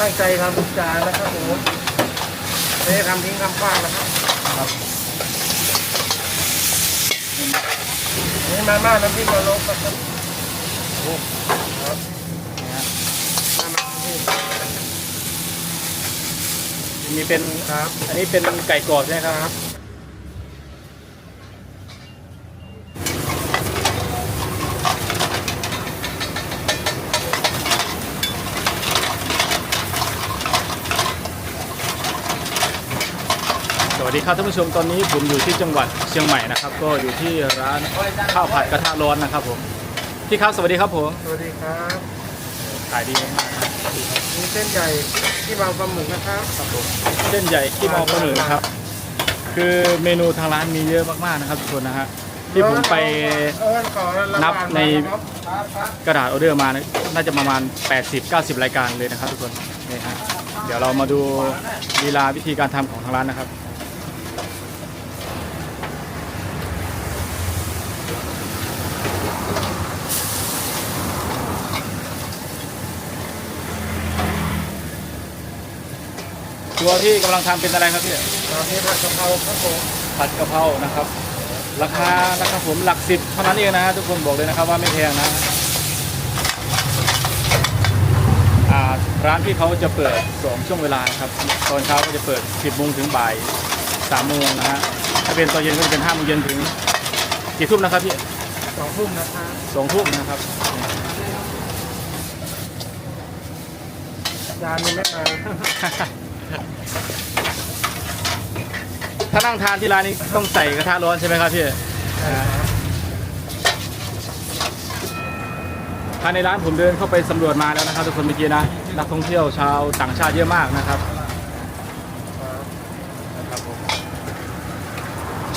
ตั้งใจทำทุกจานนะครับผมไม่ได้ทำทิ้งทำขว้างนะครับครับนี่มาม่าน้ำพริกนรกนะครับโอ้ครับนี่ฮะมมีเป็นครับ อันนี้เป็นไก่กรอบใช่ไหมครับ วัสดีครับท่านผู้ชมตอนนี้ผมอยู่ที่จังหวัดเชียงใหม่นะครับ ก็อยู่ที่ร้านข้าวผัดกระทะร้อนนะครับผมพี่ครับสวัสดีครับผมสวัสดีครับขายดีมากๆนะครับมีเส้นใหญ่ที่บางปลาหมึกนะครับครับผมเส้นใหญ่ที่มอปลาหมึกนะครับ คือเมนูทางร้านมีเยอะมากๆนะครับทุกคนนะฮะที่ผมไปเออขอละนับในครับครับครับกระดาษออเดอร์มานะน่าจะประมาณ 80-90 รายการเลยนะครับทุกคนนี่ฮะเดี๋ยวเรามาดูลีลาวิธีการทำของทางร้านนะครับ ตัวที่กำลังทำเป็นอะไรครับพี่ตอนนี้ผัดกะเพราครับผมผัดกะเพรานะครับ ราคานะครับผมหลักสิบเท่านั้นเองนะฮะทุกคนบอกเลยนะครับว่าไม่แพงนะอ่าร้านที่เขาจะเปิดสองช่วงเวลานะครับตอนเช้าก็จะเปิด 10โมงถึงบ่าย3โมงนะฮะถ้าเป็นตอนเย็นก็จะเป็น5โมงเย็นถึงกี่ทุ่มนะครับพี่ สองทุ่มนะครับสองทุ่มนะครับจานนี้ไม่มา ถ้านั่งทานที่ร้านนี้ต้องใส่กระทะร้อนใช่ไหมครับพี่ภายในร้านผมเดินเข้าไปสำรวจมาแล้วนะครับทุกคนเมื่อกี้นะนักท่องเที่ยวชาวต่างชาติเยอะมากนะครับนะครับผม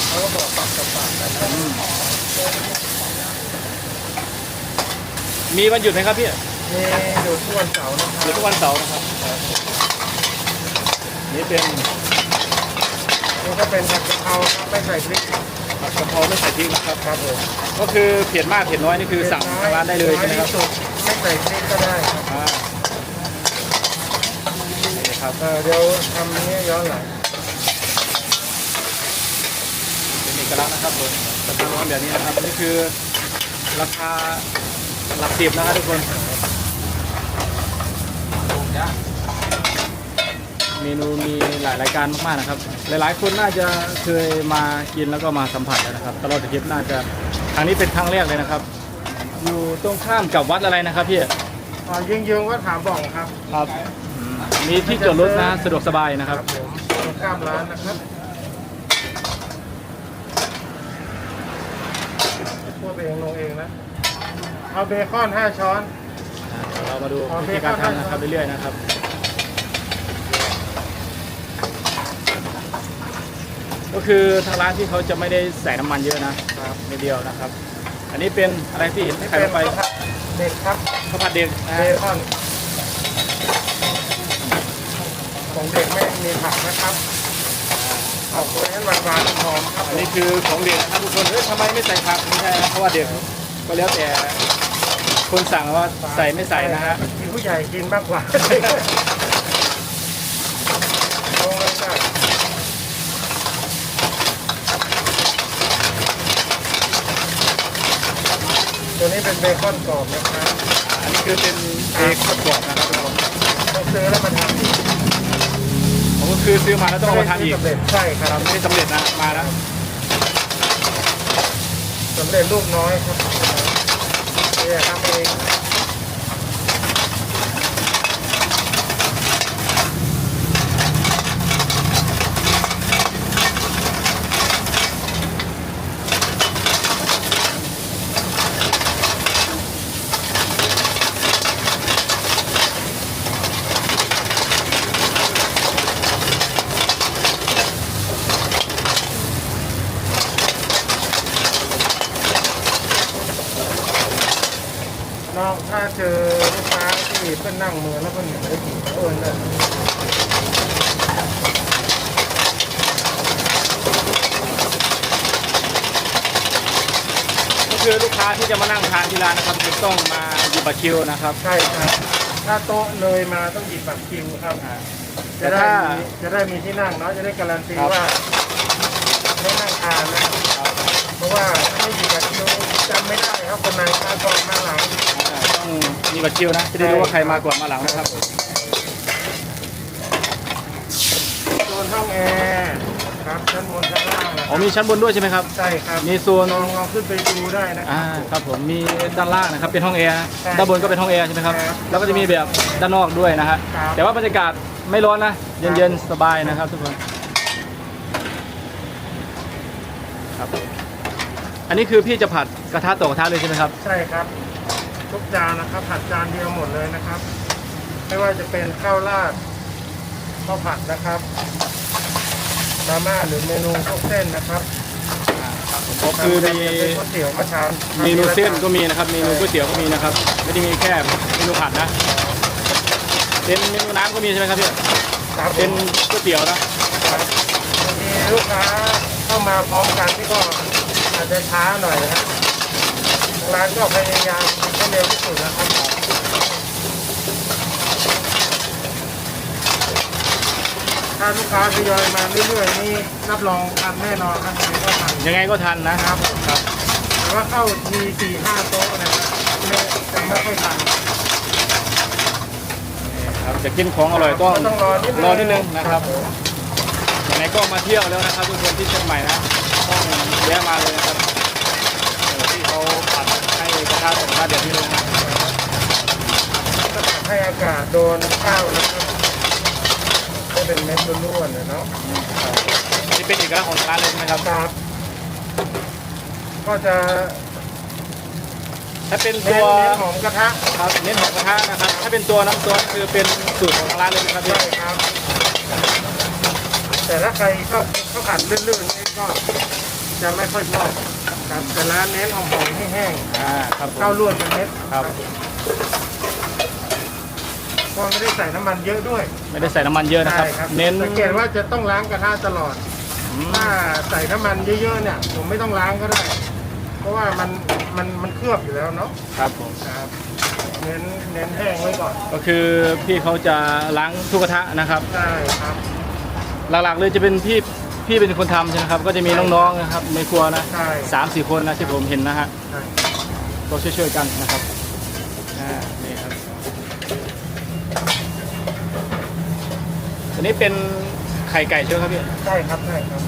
เขาก็บอกปรับกับปากกันนะอืมมีวันหยุดไหมครับพี่นี่อยู่ทุกวันเสาร์นะคหยุรัดบทุกวันเสาร์นะครับ นี่เป็นนี่ก็เป็นผัดกะเพราครับไม่ใส่พริกครับผัดกะเพราไม่ใส่พริกนะครับ ครับผมก็คือเผ็ดมากเผ็ดน้อยนี่คือสั่งทางร้านได้เลยใช่ไหมครับน้อยที่สุดไม่ใส่พริกก็ได้ครับอ่านี่ครับเออเดี๋ยวทำนี้ย้อนหลังเป็นเอกลักษณ์นะครับผมกระทะร้อนแบบนี้นะครับนี่คือราคาหลักสิบนะครับทุกคน เมนูมีหลายรายการมากๆนะครับ หลายๆ คนน่าจะเคยมากินแล้วก็มาสัมผัสแล้วนะครับ ตลอดคลิปน่าจะครั้งนี้เป็นครั้งแรกเลยนะครับ อยู่ตรงข้ามกับวัดอะไรนะครับพี่อ่ายิงยิงๆว่าถามบ่องครับครับมีที่จอดรถนะสะดวกสบายนะครับ ผมตรงข้ามร้านนะครับพวกเองลงเองนะ เอาเบคอนห้าช้อน เรามาดูวิธีการทำนะครับเรื่อยๆนะครับ ก็คือทางร้านที่เขาจะไม่ได้ใส่น้ำมันเยอะนะครับไม่เดียวนะครับ อันนี้เป็นอะไรที่เห็นนี่ใครเป็นไปข้าวผัดเด็กครับข้าวผัดเด็กนะเบฮะคอนของเด็กไม่มีผักนะครับออกตัวนั้นหวานๆหอมๆครับอันนี้คือของเด็กนะครับทุกคนเฮ้ยทำไมไม่ใส่ผักไม่ใช่นะเพราะว่าเด็กก็แล้วแต่คนสั่งว่าใส่ไม่ใส่นะฮะมีผู้ใหญ่กินมากกว่าลงเลยจ้ะ ตัวนี้เป็นเบคอนกรอบนะครับอันนี้คือเป็นเบคอนกรอบนะครับทุกคนต้องซื้อแล้วมาทำอีกผมก็คือซื้อมาแล้วต้องเอามาทำอีกสำเร็จใช่ครับทำไม่ได้สำเร็จนะมาแล้วสำเร็จลูกน้อยครับเนี่ยทำเอง นอกถ้าเจอลูกค้าที่เพิ่นนั่งมือแล้วเพิ่นไม่ได้กินเอิญเลย ก็ คือลูกค้าที่จะมานั่งทานที่ร้านนะครับจะต้องมาหยิบบัตรคิวนะครับ ใช่ครับ ถ้าถ้าโต๊ะเลยมาต้องหยิบบัตรคิวครับอ่าจะแต่ได้ถ้ามีจะได้มีที่นั่งเนาะจะได้การันตีครับ ว่าไม่นั่งทานนะเพราะว่าไม่หยิบบัตรคิวจำไม่ได้ครับคนไหนมาก่อนมาหลังอ่าต้องมีบัตรคิวนะจะได้รู้ว่าใครมาก่อนมาหลังนะครับ โซนห้องแอร์ครับชั้นบนชั้นล่างนะ อ๋อมีชั้นบนด้วยใช่ไหมครับ ใช่ครับมีโซนลองลองขึ้นไปดูได้นะคอ่ารับ ครับผมมีด้านล่างนะครับเป็นห้องแอร์นะใช่ด้านบนก็เป็นห้องแอร์ใช่ไหมครับครับแล้วก็จะมีแบบด้านนอกด้วยนะฮะครับแต่ว่าบรรยากาศไม่ร้อนนะครับเย็นๆสบายนะครับทุกคนครับอันนี้คือพี่จะผัดกระทะต่อกระทะเลยใช่ไหมครับ ใช่ครับ ทุกจานนะครับผัดจานเดียวหมดเลยนะครับ ไม่ว่าจะเป็นข้าวราดข้าวผัดนะครับ มาม่าหรือเมนูพวกเส้นนะครับก็คือมีจะเป็นก๋วยเตี๋ยวมาทานเมนูเส้นก็มีนะครับ เมนูก๋วยเตี๋ยวก็มีนะครับ ไม่ได้มีแค่เมนูผัดนะ เป็นเมนูน้ำก็มีใช่ไหมครับพี่ ครับเป็นก๋วยเตี๋ยวนะครับบางทีลูกค้าเข้ามาพร้อมกันที่ก็อาจจะช้าหน่อยนะครับทางร้านก็พยายามทำให้เร็วที่สุดนะครับถ้า ลูกค้าทยอยมาเรื่อยๆนี่รับรองทันแน่นอนครับยังไงก็ทันยังไงก็ทันนะครับครับแต่ว่าเข้าทีสี่ห้าโต๊ะนะครับไม่จะไม่ค่อยทัน ครับจะกินของอร่อยต้องต้องรอนิดนึง รอนิดนึงนะครับยังไงก็มาเที่ยวแล้วนะครับทุกคนที่เชียงใหม่นะต้องแวะมาเลยนะครับเออที่เขาผัดให้กระทะของกระทะเดือดนี่เลยนะ ก็ทำให้อากาศโดนข้าวนะครับ ก็เป็นเม็ดล้วนๆนะเนาะนี่เป็นเอกลักษณ์ของร้านเลยใช่ไหมครับ ครับ ก็จะถ้าเป็นเน้ตันวเน้นหอมกระทะครับเน้นหอมกระทะนะครับ ถ้าเป็นตัวน้ำตัวคือเป็นสูตรของทางร้านเลยนะครับพี่ใช่ครับ แต่ถ้าใครชอบข้าวผัดลื่นๆนี่ก็จะไม่ค่อยชอบครับแต่ร้านเน้นหอมๆให้แห้งอ่าครับผมข้าวล้วนเป็นเม็ดครับ เพราะไม่ได้ใส่น้ำมันเยอะด้วยไม่ได้ใส่น้ำมันเยอะนะครับ ใช่ครับเน้นสังเกตว่าจะต้องล้างกระทะตลอด อืมถ้าใส่น้ำมันเยอะๆเนี่ย ผมไม่ต้องล้างก็ได้ เพราะว่ามันมันมันเคลือบอยู่แล้วเนาะครับผม ครับเน้นเน้นแห้งไว้ก่อนก็คือพี่เขาจะล้างทุกกระทะนะครับ ใช่ครับหลักๆเลยจะเป็นพี่พี่เป็นคนทำใช่ไหมครับ ก็จะมีน้องๆนะครับในครัวนะใช่สามสี่คนนะที่ผมเห็นนะฮะใช่ ก็ช่วยๆกันนะครับอ่านี่ครับ อันนี้เป็นไข่ไก่ใช่ไหมครับพี่ใช่ครับใช่ครับ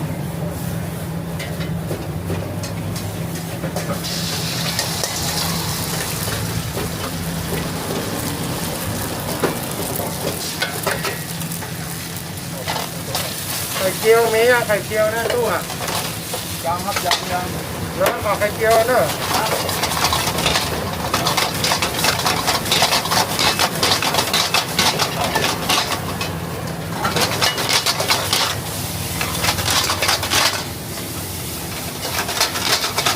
ไข่เจียวมีอะไข่เจียวนะตู้อะยังครับยังยังแล้วขอไข่เจียวเนอะ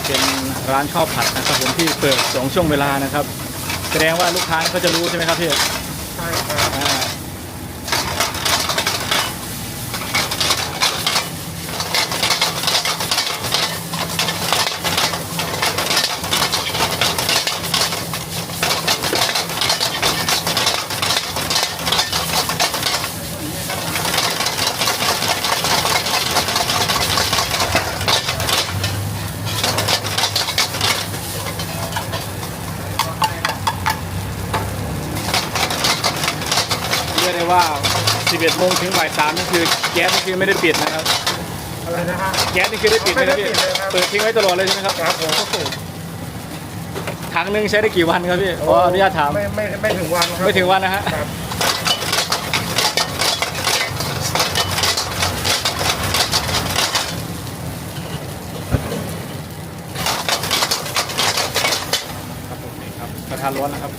เป็น ร้านข้าวผัดนะครับผมที่เปิดสองช่วงเวลานะครับ แสดงว่าลูกค้าเขาจะรู้ใช่ไหมครับพี่ใช่ครับ ว่า 11โมงถึงบ่าย3นี่คือแก๊สนี่คือไม่ได้ปิดนะครับ อะไรนะฮะ แก๊สนี่คือได้ปิดไหมครับพี่ไม่ได้ปิดเลยครับ เปิดทิ้งไว้ตลอดเลยใช่ไหมครับครับผมถังหนึ่งใช้ได้กี่วันครับพี่ขออนุญาตถามไม่ไม่ไม่ถึงวันครับไม่ถึงวันนะฮะครับครับผมนี่ครับกระทานร้อนนะครับ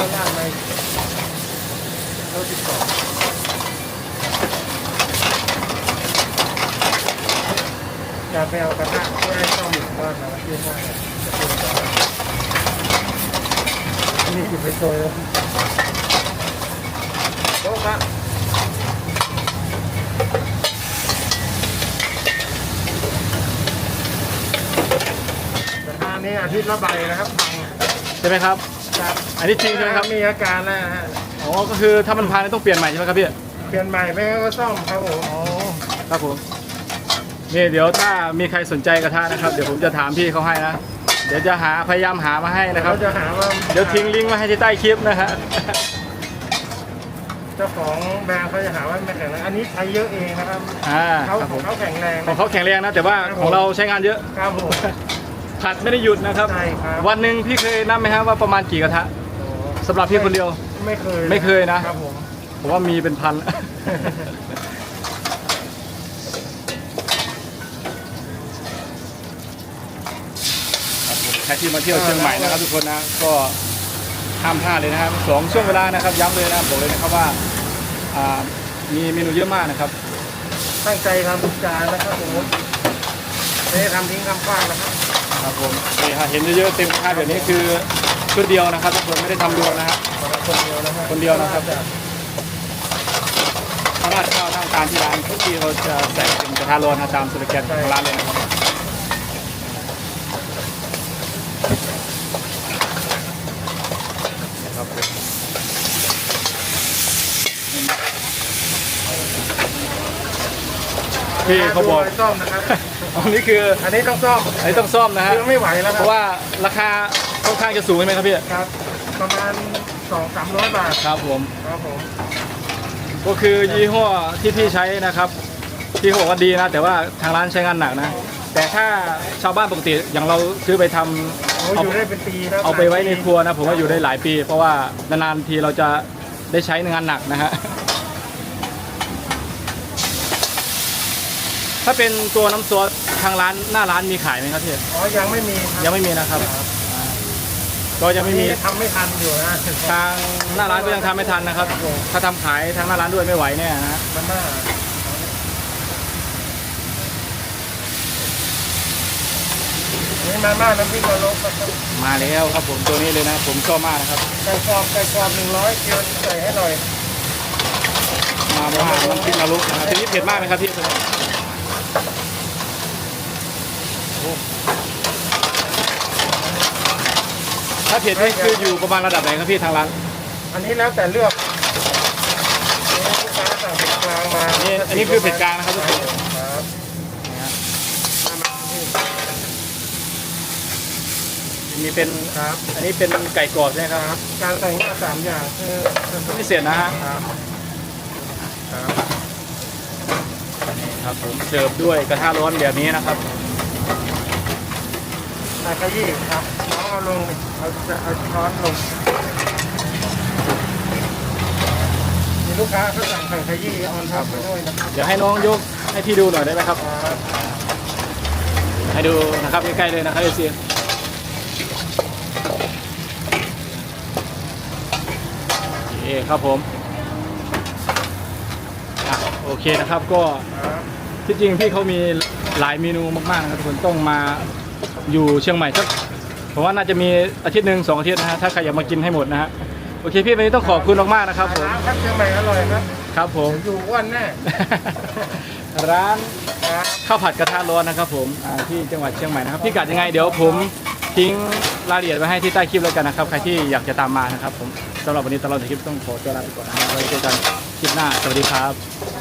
ตัดข้างล่างในรถติดต่อจะไปเอากระทะเพื่อให้ซ่อมหรือว่าทำที่ห้องจะเป็นต่อนี่หยิบไปโชยแล้วโต๊ะครับกระทะนี้อาทิตย์ละใบนะครับ ใช่ไหมครับ ครับอันนี้จริงใช่ไหมครับ มีอาการแล้วนะฮะอ๋อ ก็คือถ้ามันพังต้องเปลี่ยนใหม่ใช่ไหมครับพี่ เปลี่ยนใหม่ไม่งั้นก็ซ่อมครับผมอ๋อ ครับผม นี่เดี๋ยวถ้ามีใครสนใจกระทะนะครับ เดี๋ยวผมจะถามพี่เขาให้นะ เดี๋ยวจะหาพยายามหามาให้นะครับ เขาจะหาว่าเดี๋ยวทิ้งลิงก์ไว้ให้ที่ใต้คลิปนะฮะ เจ้าของแบรนด์เขาจะหาว่าไม่แข็งแรงอันนี้ใช้เยอะเองนะครับอ่า เขาครับขผองม เขาแข็งแรงของเขาแข็งแรงนะ แต่ว่าของเราใช้งานเยอะ ครับผม ผัดไม่ได้หยุดนะครับ ใช่ครับวันหนึ่งพี่เคยนับไหมฮะว่าประมาณกี่กระทะสำหรับพี่คนเดียว ไม่เคยไม่เคยนะ ครับผมผมว่ามีเป็นพันครับผมใครที่มาเที่ยวเชียงใหม่นะครับทุกคนนะก็ห้ามพลาดเลยนะครับสองช่วงเวลานะครับ ย้ำเลยนะบอกเลยนะครับว่าอ่ามีเมนูเยอะมากนะครับตั้งใจทำทุกจานนะครับผมไม่ได้ทำทิ้งทำขว้างนะครับ ครับผมนี่ฮะเห็นเยอะๆเต็มกระทะแบบนี้คือชุดเดียวนะครับทุกคนไม่ได้ทำรวมนะฮะคนเดียวนะฮะคนเดียวนะครับถ้าราดข้าวนั่งทานที่ร้านทุกทีเขาจะใส่เป็นกระทะร้อนนะตามสโลแกนของร้านเลยนะครับนะครับผมพี่เขาบอกดูรยซ่อมนะครับ อันนี้คืออันนี้ต้องซ่อมอันนี้ต้องซ่อมนะฮะคือไม่ไหวแล้วคเพรับราะว่าราคาค่อนข้างจะสูงใช่ไหมครับพี่ครับ ประมาณสองสามร้อยบาทครับผม ครับผมก็คือยี่ห้อที่พี่ใช้นะครับพี่เขาบอกว่าดีนะ แต่ว่าทางร้านใช้งานหนักนะ แต่ถ้าชาวบ้านปกติอย่างเราซื้อไปทำโอ้อยู่ได้เป็นปีครับเอาไปไว้ในครัวนะ ผมว่าอยู่ได้หลายปี เพราะว่านานๆทีเราจะได้ใช้งานหนักนะฮะ ถ้าเป็นตัวน้ำซอสทางร้านหน้าร้านมีขายไหมครับพี่อ๋อยังไม่มีครับยังไม่มีนะครับก็ยังไม่มีทำไม่ทันอยู่นะทางหน้าร้านก็ยังทำไม่ทันนะครับ ถ้าทำขายทางหน้าร้านด้วยไม่ไหวเนี่ยนะฮะ มันน่านี่มาม่าน้ำพริกกะโหลกครับมาแล้วครับผมตัวนี้เลยนะ ผมชอบมากนะครับ ไก่กรอบไก่กรอบหนึ่งร้อยเกี๊ยวใส่ให้หน่อยมาม่าน้ำพริกนรกนะครับทีนี้เผ็ดมากไหมครับพี่ตัวนี้โอ้ ถ้าเผ็ดนี่คืออยู่ประมาณระดับไหนครับพี่ทางร้านอันนี้แล้วแต่เลือกนี่ลูกค้าสั่งเผ็ดกลางมานี่อันนี้คือเผ็ดกลางนะครับทุกคนครับมีเป็นครับ อันนี้เป็นไก่กรอบใช่ไหมครับครับการใส่มาสามอย่างคือพิเศษนะฮะครับครับครับผมเสิร์ฟด้วยกระทะร้อนแบบนี้นะครับใส่ขยี้ครับน้อง เอาลงเอาจะเอาช้อนลงมีลูกค้าเขาสั่งไข่ขยี้ออนท็อปไปด้วยนะครับเดี๋ยวให้น้องยกให้พี่ดูหน่อยได้ไหมครับ ให้ดูนะครับใกล้ๆเลยนะครับเอซีโอเคครับผมอะโอเคนะครับก็ที่จริงพี่เขามีหลายเมนูมากๆนะครับทุกคนต้องมาอยู่เชียงใหม่สัก ผมว่าน่าจะมีอาทิตย์หนึ่งสองอาทิตย์นะฮะถ้าใครอยากมากินให้หมดนะฮะโอเคพี่วันนี้ต้องขอบคุณมากๆนะครับผมร้านครับเชียงใหม่อร่อยครับครับผม อยู่อ้วนแน่ ร้านครับข้าวผัดกระทะร้อนนะครับผมอ่าที่จังหวัดเชียงใหม่นะครับพี่กัดยังไงเดี๋ยวผมทิ้งรายละเอียดไว้ให้ที่ใต้คลิปแล้วกันนะครับใครที่อยากจะตามมานะครับผมสำหรับวันนี้ตลอดคลิปต้องขอตัวลาไปก่อนนะครับไว้เจอกันคลิปหน้าสวัสดีครับ